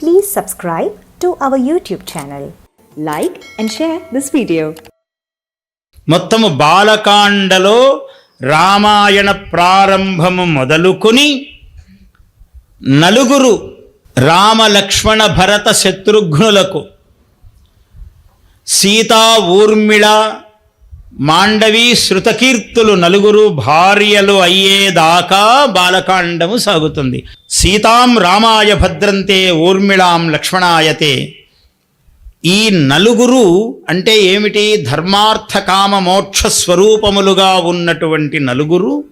Please subscribe to our YouTube channel. Like and share this video. మొత్తము బాలకాండలో రామాయణ ప్రారంభము మొదలుకొని నలుగురు రామ లక్ష్మణ భరత శత్రుఘ్నులకు సీతా ఊర్మిళ మాండవి శృతకీర్తులు నలుగురు భార్యలు అయ్యేదాకా బాలకాండము సాగుతుంది. సీతాం రామాయ భద్రంతే ఊర్మిళాం లక్ష్మణాయతే. ఈ నలుగురు అంటే ఏమిటి? ధర్మార్థ కామ మోక్ష స్వరూపములుగా ఉన్నటువంటి నలుగురు.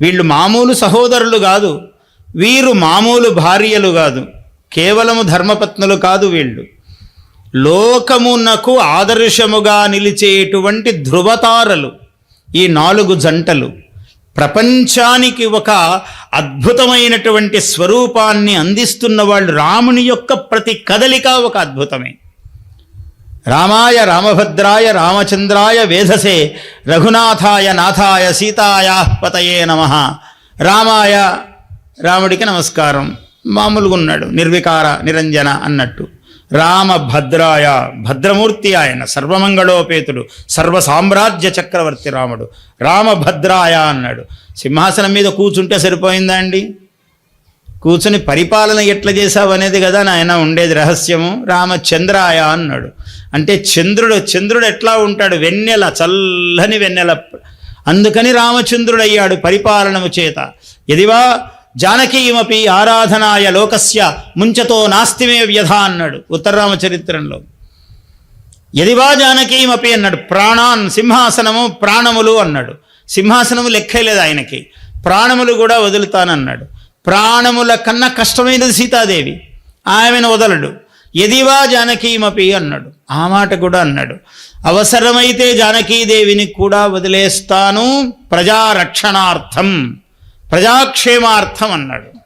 వీళ్ళు మామూలు సహోదరులు కాదు. వీరు మామూలు భార్యలు కాదు. కేవలము ధర్మపత్నులు కాదు వీళ్ళు. లోకమునకు ఆదర్శముగా నిలిచేటువంటి ధృవతారలు ఈ నాలుగు జంటలు ప్రపంచానికి ఒక అద్భుతమైనటువంటి స్వరూపాన్ని అందిస్తున్న వాళ్ళు రాముని యొక్క ప్రతి కదలిక ఒక అద్భుతమే. రామాయ రామభద్రాయ రామచంద్రాయ వేధసే రఘునాథాయ నాథాయ సీతాయా పతయే నమ. రామాయ రాముడికి నమస్కారం. మామూలుగా ఉన్నాడు నిర్వికార నిరంజన అన్నట్టు. రామభద్రాయ భద్రమూర్తి ఆయన సర్వమంగళోపేతుడు సర్వ సామ్రాజ్య చక్రవర్తి రాముడు. రామభద్రాయ అన్నాడు. సింహాసనం మీద కూర్చుంటే సరిపోయిందా అండి? కూర్చుని పరిపాలన ఎట్లా చేశావు అనేది కదా నాయన ఉండేది రహస్యము. రామచంద్రాయ అన్నాడు. అంటే చంద్రుడు చంద్రుడు ఎట్లా ఉంటాడు? వెన్నెల చల్లని వెన్నెల. అందుకని రామచంద్రుడు అయ్యాడు పరిపాలనము చేత. ఎదివా జానకీయమపి ఆరాధనాయ లోకస్య ముంచతో నాస్తిమే వ్యధ అన్నాడు ఉత్తరరామచరిత్రంలో. ఎదివా జానకీయమపి అన్నాడు ప్రాణాన్ సింహాసనము ప్రాణములు అన్నాడు. సింహాసనము లెక్కలేదు ఆయనకి. ప్రాణములు కూడా వదులుతానన్నాడు. ప్రాణముల కన్నా కష్టమైనది సీతాదేవి. ఆమెను వదలడు. ఎదివా జానకీమపి అన్నాడు ఆ మాట కూడా అన్నాడు. అవసరమైతే జానకీదేవిని కూడా వదిలేస్తాను ప్రజారక్షణార్థం. ప్రజాక్షేమార్థం అన్నాడు.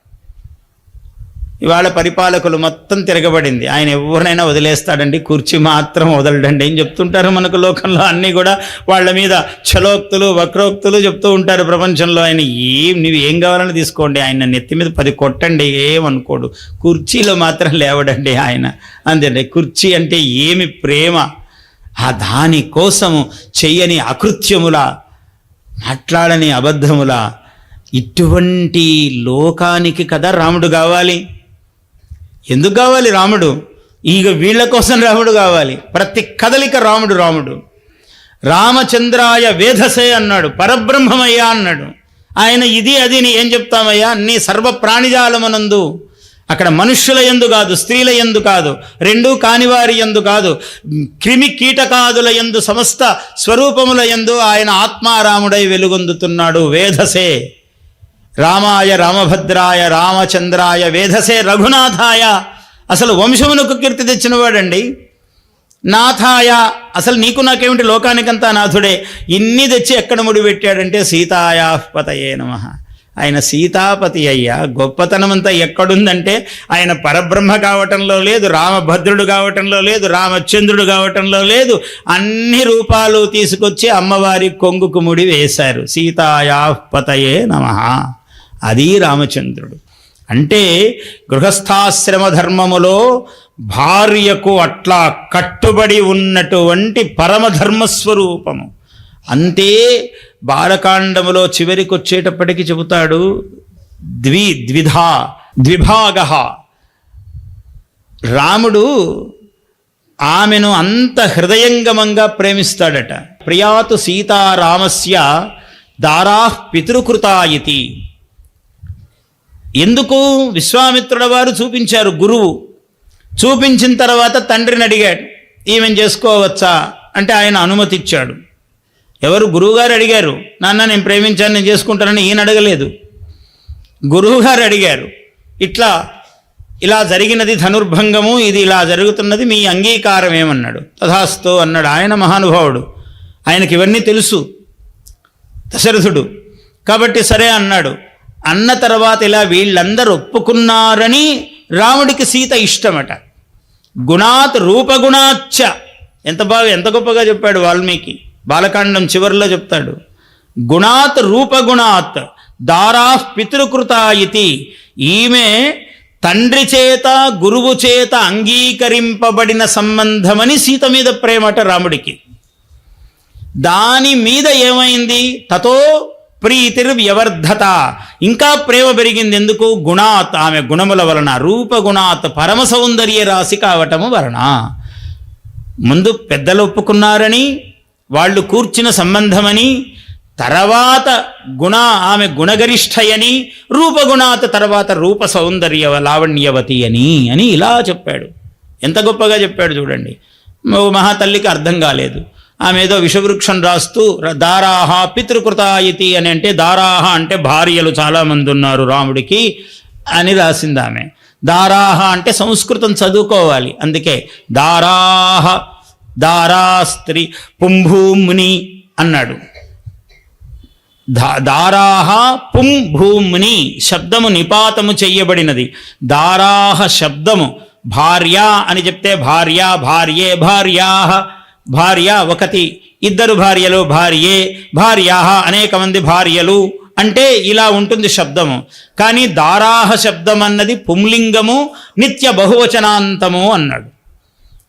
ఇవాళ పరిపాలకులు మొత్తం తిరగబడింది. ఆయన ఎవరినైనా వదిలేస్తాడండి కుర్చీ మాత్రం వదలడండి ఏం చెప్తుంటారు మనకు లోకంలో. అన్నీ కూడా వాళ్ళ మీద చలోక్తులు వక్రోక్తులు చెప్తూ ఉంటారు ప్రపంచంలో. ఆయన ఏం నీవు ఏం కావాలని తీసుకోండి ఆయన నెత్తి మీద పది కొట్టండి ఏమనుకోడు. కుర్చీలో మాత్రం లేవడండి ఆయన. అంతే కుర్చీ అంటే ఏమి ప్రేమ? ఆ దాని కోసము చెయ్యని అకృత్యముల మాట్లాడని అబద్ధముల ఇటువంటి లోకానికి కదా రాముడు కావాలి. ఎందుకు కావాలి రాముడు? ఇక వీళ్ళ కోసం రాముడు కావాలి. ప్రతి కదలిక రాముడు రాముడు. రామచంద్రాయ వేధసే అన్నాడు పరబ్రహ్మమయ్యా అన్నాడు. ఆయన ఇది అది నీ ఏం చెప్తామయ్యా? నీ సర్వ ప్రాణిజాలమనందు అక్కడ మనుష్యుల ఎందు కాదు స్త్రీల ఎందు కాదు రెండూ కానివారి ఎందు కాదు క్రిమి కీటకాదుల ఎందు సమస్త స్వరూపముల ఎందు ఆయన ఆత్మారాముడై వెలుగొందుతున్నాడు వేధసే. రామాయ రామభద్రాయ రామచంద్రాయ వేధసే రఘునాథాయ. అసలు వంశమునకు కీర్తి తెచ్చినవాడండి. నాథాయ అసలు నీకు నాకేమిటి లోకానికంతా నాథుడే? ఇన్ని తెచ్చి ఎక్కడ ముడిపెట్టాడంటే సీతాయాపతయే నమ. ఆయన సీతాపతి అయ్యా గొప్పతనమంతా ఎక్కడుందంటే ఆయన పరబ్రహ్మ కావటంలో లేదు రామభద్రుడు కావటంలో లేదు రామచంద్రుడు కావటంలో లేదు. అన్ని రూపాలు తీసుకొచ్చి అమ్మవారి కొంగుకు ముడి వేశారు. సీతాయాపతయే నమ. అది రామచంద్రుడు. అంటే గృహస్థాశ్రమ ధర్మములో భార్యకు అట్లా కట్టుబడి ఉన్నటువంటి పరమధర్మస్వరూపము. అంతే బాలకాండములో చివరికి వచ్చేటప్పటికి చెబుతాడు ద్వి ద్విధా ద్విభాగ. రాముడు ఆమెను అంత హృదయంగమంగా ప్రేమిస్తాడట. ప్రియాతు సీతారామస్య దారా పితృకృతాయితి. ఎందుకు విశ్వామిత్రుల వారు చూపించారు గురువు? చూపించిన తర్వాత తండ్రిని అడిగాడు ఈమెను చేసుకోవచ్చా? అంటే ఆయన అనుమతి ఇచ్చాడు ఎవరు? గురువుగారు అడిగారు నాన్న నేను ప్రేమించాను నేను చేసుకుంటానని ఈయన అడగలేదు. గురువుగారు అడిగారు ఇట్లా ఇలా జరిగినది ధనుర్భంగము ఇది ఇలా జరుగుతున్నది మీ అంగీకారం ఏమన్నాడు? తథాస్తు అన్నాడు ఆయన మహానుభావుడు ఆయనకి ఇవన్నీ తెలుసు దశరథుడు. కాబట్టి సరే అన్నాడు అన్న తర్వాత ఇలా వీళ్ళందరూ ఒప్పుకున్నారని రాముడికి సీత ఇష్టమట. గుణాత్ రూపగుణాచ్చ. ఎంత బాగా ఎంత గొప్పగా చెప్పాడు వాల్మీకి. బాలకాండం చివరిలో చెప్తాడు. గుణాత్ రూపగుణాత్ దారా పితృకృత ఇది ఈమె తండ్రి చేత గురువు చేత అంగీకరింపబడిన సంబంధమని సీత మీద ప్రేమట రాముడికి. దాని మీద ఏమైంది? తతో ప్రీతిర్వ్యవర్ధత. ఇంకా ప్రేమ పెరిగింది ఎందుకు గుణాత్ ఆమె గుణముల వలన రూపగుణాత్ పరమ సౌందర్య రాశి కావటము వలన. ముందు పెద్దలు ఒప్పుకున్నారని వాళ్ళు కూర్చిన సంబంధమని తర్వాత గుణ ఆమె గుణగరిష్టయని రూపగుణాత తర్వాత రూప సౌందర్య లావణ్యవతి అని అని ఇలా చెప్పాడు. ఎంత గొప్పగా చెప్పాడు చూడండి. మహాతల్లికి అర్థం కాలేదు. ఆమె ఏదో విషవృక్షం రాస్తూ దారాహ పితృకృతాయితి అని అంటే దారాహ అంటే భార్యలు చాలామంది ఉన్నారు రాముడికి అని రాసింది ఆమె. దారాహ అంటే సంస్కృతం చదువుకోవాలి. అందుకే దారాహ దారా స్త్రీ అన్నాడు. దా- దారాహ పుం భూముని శబ్దము నిపాతము చెయ్యబడినది దారాహ శబ్దము భార్య అని చెప్తే భార్య భార్యే భార్యాహ భార్య ఒకటి ఇద్దరు భార్యలు భార్యే. భార్యాహ అనేక మంది భార్యలు. అంటే ఇలా ఉంటుంది శబ్దము. కానీ దారాహ శబ్దం అన్నది పుంలింగము నిత్య బహువచనాంతము అన్నాడు.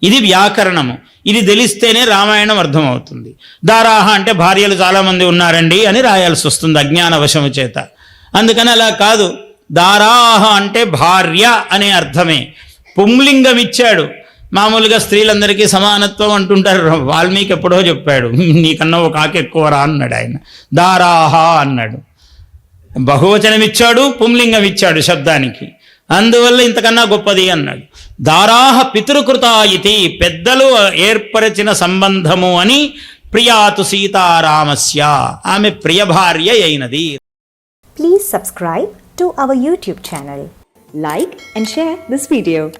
ఇది వ్యాకరణము. ఇది తెలిస్తేనే రామాయణం అర్థమవుతుంది. దారాహ అంటే భార్యలు చాలామంది ఉన్నారండి అని రాయాల్సి వస్తుంది అజ్ఞానవశము చేత. అందుకని అలా కాదు. దారాహ అంటే భార్య అనే అర్థమే. పుంలింగం ఇచ్చాడు మామూలుగా స్త్రీలందరికీ సమానత్వం అంటుంటారు. వాల్మీకి ఎప్పుడో చెప్పాడు నీకన్నా ఒక ఆకు ఎక్కువ రా అన్నాడు ఆయన. దారాహ అన్నాడు. బహువచనం ఇచ్చాడు పుంలింగం ఇచ్చాడు శబ్దానికి. అందువల్ల ఇంతకన్నా గొప్పది అన్నాడు. దారాహ పితృకృత ఇది పెద్దలు ఏర్పరిచిన సంబంధము అని ప్రియాతు సీతారామస్య. ఆమె ప్రియ భార్య అయినది. Please subscribe to our YouTube channel like and share this video